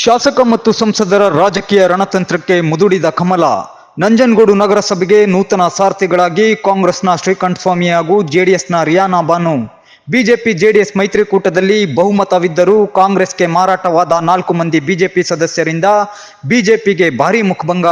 ಶಾಸಕ ಮತ್ತು ಸಂಸದರ ರಾಜಕೀಯ ರಣತಂತ್ರಕ್ಕೆ ಮುದುಡಿದ ಕಮಲ. ನಂಜನಗೂಡು ನಗರಸಭೆಗೆ ನೂತನ ಸಾರಥಿಗಳಾಗಿ ಕಾಂಗ್ರೆಸ್ನ ಶ್ರೀಕಂಠ ಸ್ವಾಮಿ ಹಾಗೂ ಜೆಡಿಎಸ್ನ ರಿಯಾನಾ ಬಾನು. ಬಿಜೆಪಿ ಜೆಡಿಎಸ್ ಮೈತ್ರಿಕೂಟದಲ್ಲಿ ಬಹುಮತವಿದ್ದರೂ ಕಾಂಗ್ರೆಸ್ಗೆ ಮಾರಾಟವಾದ ನಾಲ್ಕು ಮಂದಿ ಬಿಜೆಪಿ ಸದಸ್ಯರಿಂದ ಬಿಜೆಪಿಗೆ ಭಾರಿ ಮುಖಭಂಗ.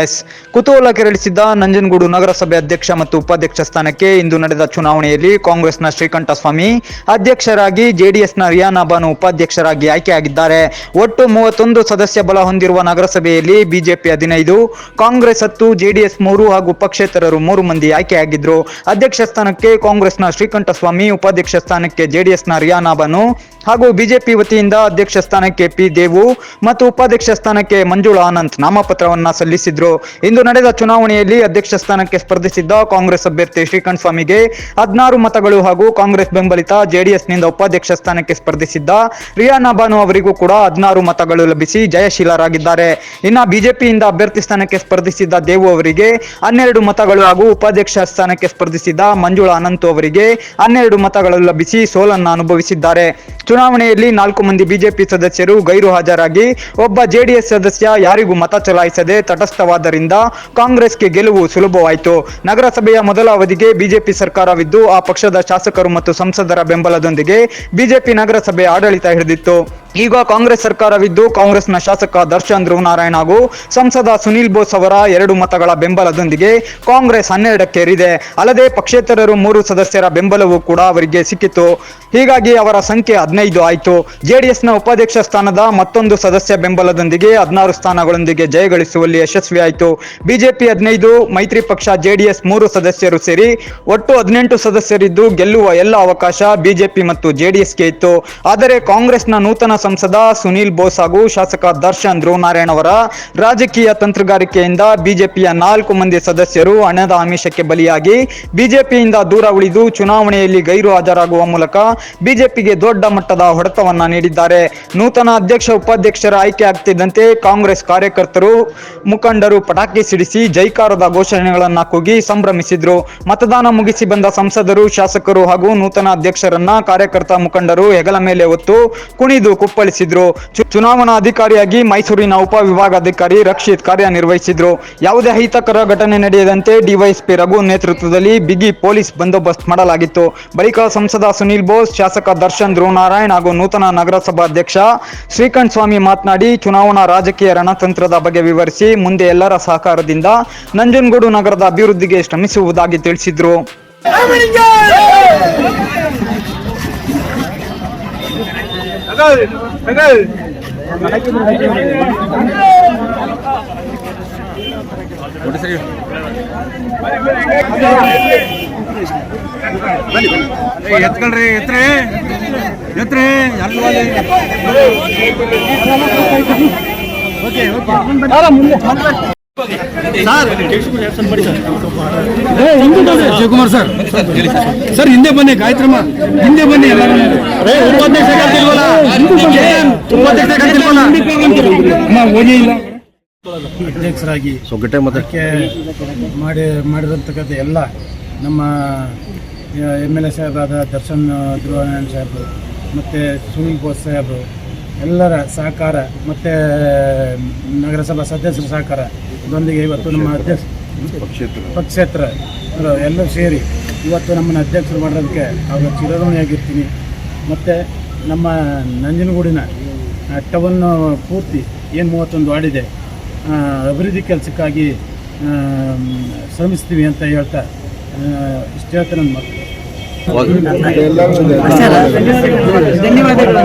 ಎಸ್. ಕುತೂಹಲ ಕೆರಳಿಸಿದ್ದ ನಂಜನಗೂಡು ನಗರಸಭೆ ಅಧ್ಯಕ್ಷ ಮತ್ತು ಉಪಾಧ್ಯಕ್ಷ ಸ್ಥಾನಕ್ಕೆ ಇಂದು ನಡೆದ ಚುನಾವಣೆಯಲ್ಲಿ ಕಾಂಗ್ರೆಸ್ನ ಶ್ರೀಕಂಠಸ್ವಾಮಿ ಅಧ್ಯಕ್ಷರಾಗಿ ಜೆಡಿಎಸ್ನ ರಿಯಾನಾ ಬಾನು ಉಪಾಧ್ಯಕ್ಷರಾಗಿ ಆಯ್ಕೆಯಾಗಿದ್ದಾರೆ. ಒಟ್ಟು ಮೂವತ್ತೊಂದು ಸದಸ್ಯ ಬಲ ಹೊಂದಿರುವ ನಗರಸಭೆಯಲ್ಲಿ ಬಿಜೆಪಿ ಹದಿನೈದು, ಕಾಂಗ್ರೆಸ್ ಹತ್ತು, ಜೆಡಿಎಸ್ ಮೂರು ಹಾಗೂ ಪಕ್ಷೇತರರು ಮೂರು ಮಂದಿ ಆಯ್ಕೆಯಾಗಿದ್ದರು ಅಧ್ಯಕ್ಷ ಸ್ಥಾನಕ್ಕೆ ಕಾಂಗ್ರೆಸ್ನ ಶ್ರೀಕಂಠಸ್ವಾಮಿ, ಉಪಾಧ್ಯಕ್ಷ ಸ್ಥಾನಕ್ಕೆ ಜೆಡಿಎಸ್ನ ರಿಯಾನಾ ಬಾನು ಹಾಗೂ ಬಿಜೆಪಿ ವತಿಯಿಂದ ಅಧ್ಯಕ್ಷ ಸ್ಥಾನಕ್ಕೆ ಪಿ ದೇವು ಮತ್ತು ಉಪಾಧ್ಯಕ್ಷ ಸ್ಥಾನಕ್ಕೆ ಮಂಜುಳಾ ಅನಂತ್ ನಾಮಪತ್ರವನ್ನ ಸಲ್ಲಿಸಿದ್ರು. ಇಂದು ನಡೆದ ಚುನಾವಣೆಯಲ್ಲಿ ಅಧ್ಯಕ್ಷ ಸ್ಥಾನಕ್ಕೆ ಸ್ಪರ್ಧಿಸಿದ್ದ ಕಾಂಗ್ರೆಸ್ ಅಭ್ಯರ್ಥಿ ಶ್ರೀಕಂಠ ಸ್ವಾಮಿಗೆ ಹದಿನಾರು ಮತಗಳು ಹಾಗೂ ಕಾಂಗ್ರೆಸ್ ಬೆಂಬಲಿತ ಜೆಡಿಎಸ್ನಿಂದ ಉಪಾಧ್ಯಕ್ಷ ಸ್ಥಾನಕ್ಕೆ ಸ್ಪರ್ಧಿಸಿದ್ದ ರಿಯಾನಾ ಬಾನು ಅವರಿಗೂ ಕೂಡ ಹದಿನಾರು ಮತಗಳು ಲಭಿಸಿ ಜಯಶೀಲರಾಗಿದ್ದಾರೆ. ಇನ್ನ ಬಿಜೆಪಿಯಿಂದ ಅಭ್ಯರ್ಥಿ ಸ್ಥಾನಕ್ಕೆ ಸ್ಪರ್ಧಿಸಿದ್ದ ದೇವು ಅವರಿಗೆ ಹನ್ನೆರಡು ಮತಗಳು ಹಾಗೂ ಉಪಾಧ್ಯಕ್ಷ ಸ್ಥಾನಕ್ಕೆ ಸ್ಪರ್ಧಿಸಿದ್ದ ಮಂಜುಳಾ ಅನಂತು ಅವರಿಗೆ ಹನ್ನೆರಡು ಮತಗಳು ಲಭಿಸಿ ಸೋಲನ್ನು ಅನುಭವಿಸಿದ್ದಾರೆ. ಚುನಾವಣೆಯಲ್ಲಿ ನಾಲ್ಕು ಮಂದಿ ಬಿಜೆಪಿ ಸದಸ್ಯರು ಗೈರು ಹಾಜರಾಗಿ, ಒಬ್ಬ ಜೆಡಿಎಸ್ ಸದಸ್ಯ ಯಾರಿಗೂ ಮತ ಚಲಾಯಿಸದೆ ತಟಸ್ಥವಾದ್ದರಿಂದ ಕಾಂಗ್ರೆಸ್ಗೆ ಗೆಲುವು ಸುಲಭವಾಯಿತು. ನಗರಸಭೆಯ ಮೊದಲ ಅವಧಿಗೆ ಬಿಜೆಪಿ ಸರ್ಕಾರವಿದ್ದು, ಆ ಪಕ್ಷದ ಶಾಸಕರು ಮತ್ತು ಸಂಸದರ ಬೆಂಬಲದೊಂದಿಗೆ ಬಿಜೆಪಿ ನಗರಸಭೆ ಆಡಳಿತ ಹಿಡಿದಿತ್ತು. ಈಗ ಕಾಂಗ್ರೆಸ್ ಸರ್ಕಾರವಿದ್ದು ಕಾಂಗ್ರೆಸ್ನ ಶಾಸಕ ದರ್ಶನ್ ಧ್ರುವನಾರಾಯಣ್ ಹಾಗೂ ಸಂಸದ ಸುನೀಲ್ ಬೋಸ್ ಅವರ ಎರಡು ಮತಗಳ ಬೆಂಬಲದೊಂದಿಗೆ ಕಾಂಗ್ರೆಸ್ ಹನ್ನೆರಡಕ್ಕೇರಿದೆ. ಅಲ್ಲದೆ ಪಕ್ಷೇತರರು ಮೂರು ಸದಸ್ಯರ ಬೆಂಬಲವೂ ಕೂಡ ಅವರಿಗೆ ಸಿಕ್ಕಿತು. ಹೀಗಾಗಿ ಅವರ ಸಂಖ್ಯೆ ಹದಿನೈದು ಆಯಿತು. ಜೆಡಿಎಸ್ನ ಉಪಾಧ್ಯಕ್ಷ ಸ್ಥಾನದ ಮತ್ತೊಂದು ಸದಸ್ಯ ಬೆಂಬಲದೊಂದಿಗೆ ಹದಿನಾರು ಸ್ಥಾನಗಳೊಂದಿಗೆ ಜಯಗಳಿಸುವಲ್ಲಿ ಯಶಸ್ವಿಯಾಯಿತು. ಬಿಜೆಪಿ ಹದಿನೈದು, ಮೈತ್ರಿ ಪಕ್ಷ, ಜೆಡಿಎಸ್ ಮೂರು ಸದಸ್ಯರು ಸೇರಿ ಒಟ್ಟು ಹದಿನೆಂಟು ಸದಸ್ಯರಿದ್ದು ಗೆಲ್ಲುವ ಎಲ್ಲ ಅವಕಾಶ ಬಿಜೆಪಿ ಮತ್ತು ಜೆಡಿಎಸ್ಗೆ ಇತ್ತು. ಆದರೆ ಕಾಂಗ್ರೆಸ್ನ ನೂತನ ಸಂಸದ ಸುನೀಲ್ ಬೋಸ್ ಹಾಗೂ ಶಾಸಕ ದರ್ಶನ್ ಧ್ರುವನಾರಾಯಣ್ ಅವರ ರಾಜಕೀಯ ತಂತ್ರಗಾರಿಕೆಯಿಂದ ಬಿಜೆಪಿಯ ನಾಲ್ಕು ಮಂದಿ ಸದಸ್ಯರು ಹಣದ ಆಮಿಷಕ್ಕೆ ಬಲಿಯಾಗಿ, ಬಿಜೆಪಿಯಿಂದ ದೂರ ಉಳಿದು ಚುನಾವಣೆಯಲ್ಲಿ ಗೈರು ಹಾಜರಾಗುವ ಮೂಲಕ ಬಿಜೆಪಿಗೆ ದೊಡ್ಡ ಮಟ್ಟದ ಹೊಡೆತವನ್ನ ನೀಡಿದ್ದಾರೆ. ನೂತನ ಅಧ್ಯಕ್ಷ, ಉಪಾಧ್ಯಕ್ಷರ ಆಯ್ಕೆ ಆಗ್ತಿದ್ದಂತೆ ಕಾಂಗ್ರೆಸ್ ಕಾರ್ಯಕರ್ತರು ಮುಖಂಡರು ಪಟಾಕಿ ಸಿಡಿಸಿ ಜೈಕಾರದ ಘೋಷಣೆಗಳನ್ನ ಕೂಗಿ ಸಂಭ್ರಮಿಸಿದ್ರು. ಮತದಾನ ಮುಗಿಸಿ ಬಂದ ಸಂಸದರು, ಶಾಸಕರು ಹಾಗೂ ನೂತನ ಅಧ್ಯಕ್ಷರನ್ನ ಕಾರ್ಯಕರ್ತ ಮುಖಂಡರು ಹೆಗಲ ಮೇಲೆ ಹೊತ್ತು ಕುಣಿದು ಚುನಾವಣಾ ಅಧಿಕಾರಿಯಾಗಿ ಮೈಸೂರಿನ ಉಪವಿಭಾಗಾಧಿಕಾರಿ ರಕ್ಷಿತ್ ಕಾರ್ಯನಿರ್ವಹಿಸಿದ್ರು. ಯಾವುದೇ ಅಹಿತಕರ ಘಟನೆ ನಡೆಯದಂತೆ ಡಿವೈಎಸ್ಪಿ ರಘು ನೇತೃತ್ವದಲ್ಲಿ ಬಿಗಿ ಪೊಲೀಸ್ ಬಂದೋಬಸ್ತ್ ಮಾಡಲಾಗಿತ್ತು. ಬಳಿಕ ಸಂಸದ ಸುನೀಲ್ ಬೋಸ್, ಶಾಸಕ ದರ್ಶನ್ ಧ್ರುವನಾರಾಯಣ್ ಹಾಗೂ ನೂತನ ನಗರಸಭಾ ಅಧ್ಯಕ್ಷ ಶ್ರೀಕಂಠ ಸ್ವಾಮಿ ಮಾತನಾಡಿ, ಚುನಾವಣಾ ರಾಜಕೀಯ ರಣತಂತ್ರದ ಬಗ್ಗೆ ವಿವರಿಸಿ ಮುಂದೆ ಎಲ್ಲರ ಸಹಕಾರದಿಂದ ನಂಜನಗೂಡು ನಗರದ ಅಭಿವೃದ್ಧಿಗೆ ಶ್ರಮಿಸುವುದಾಗಿ ತಿಳಿಸಿದ್ರು. ಎತ್ಕೊಳ್ರಿ ಎತ್ರಿ ಸರ್ ಸರ್ ಹಿಂದೆ ಬನ್ನಿ ಗಾಯತ್ರಮ್ಮ ಹಿಂದೆ ಬನ್ನಿ ಎಲ್ಲರೂ. ಉಪಾಧ್ಯಕ್ಷ ಕರ್ತಿಲ್ವಲ್ಲ? ಉಪಾಧ್ಯಕ್ಷ ಕರ್ತಿಲ್ವಲ್ಲ? ಅಮ್ಮ, ಹೋಗಿ ಇಲ್ಲ ಅಧ್ಯಕ್ಷರಾಗಿ ಸೊಗಟೆ ಮತಕ್ಕೆ ಮಾಡಿ ಮಾಡಿರತಕ್ಕಂಥ ಎಲ್ಲ ನಮ್ಮ ಎಂ ಎಲ್ ಎ ಸಾಹೇಬರಾದ ದರ್ಶನ್ ಧ್ರುವನಾರಾಯಣ ಸಾಹೇಬರು ಮತ್ತು ಸುನೀಲ್ ಬೋಸ್ ಸಾಹೇಬರು ಎಲ್ಲರ ಸಹಕಾರ ಮತ್ತು ನಗರಸಭಾ ಸದಸ್ಯರ ಸಹಕಾರ ಇದೊಂದಿಗೆ ಇವತ್ತು ನಮ್ಮ ಅಧ್ಯಕ್ಷ ಪಕ್ಷೇತ್ರ. ಎಲ್ಲರೂ ಸೇರಿ ಇವತ್ತು ನಮ್ಮನ್ನು ಅಧ್ಯಕ್ಷರು ಮಾಡೋದಕ್ಕೆ ಅವರ ಚಿರಋಣಿಯಾಗಿರ್ತೀನಿ. ಮತ್ತು ನಮ್ಮ ನಂಜನಗೂಡಿನ ಟವನ್ನು ಪೂರ್ತಿ ಏನು ಮೂವತ್ತೊಂದು ವಾರ್ಡಿದೆ ಅಭಿವೃದ್ಧಿ ಕೆಲಸಕ್ಕಾಗಿ ಶ್ರಮಿಸ್ತೀವಿ ಅಂತ ಹೇಳ್ತಾ ಇಷ್ಟು ಹೇಳ್ತಾ ನನ್ನ ಮಾತು. ಧನ್ಯವಾದಗಳು.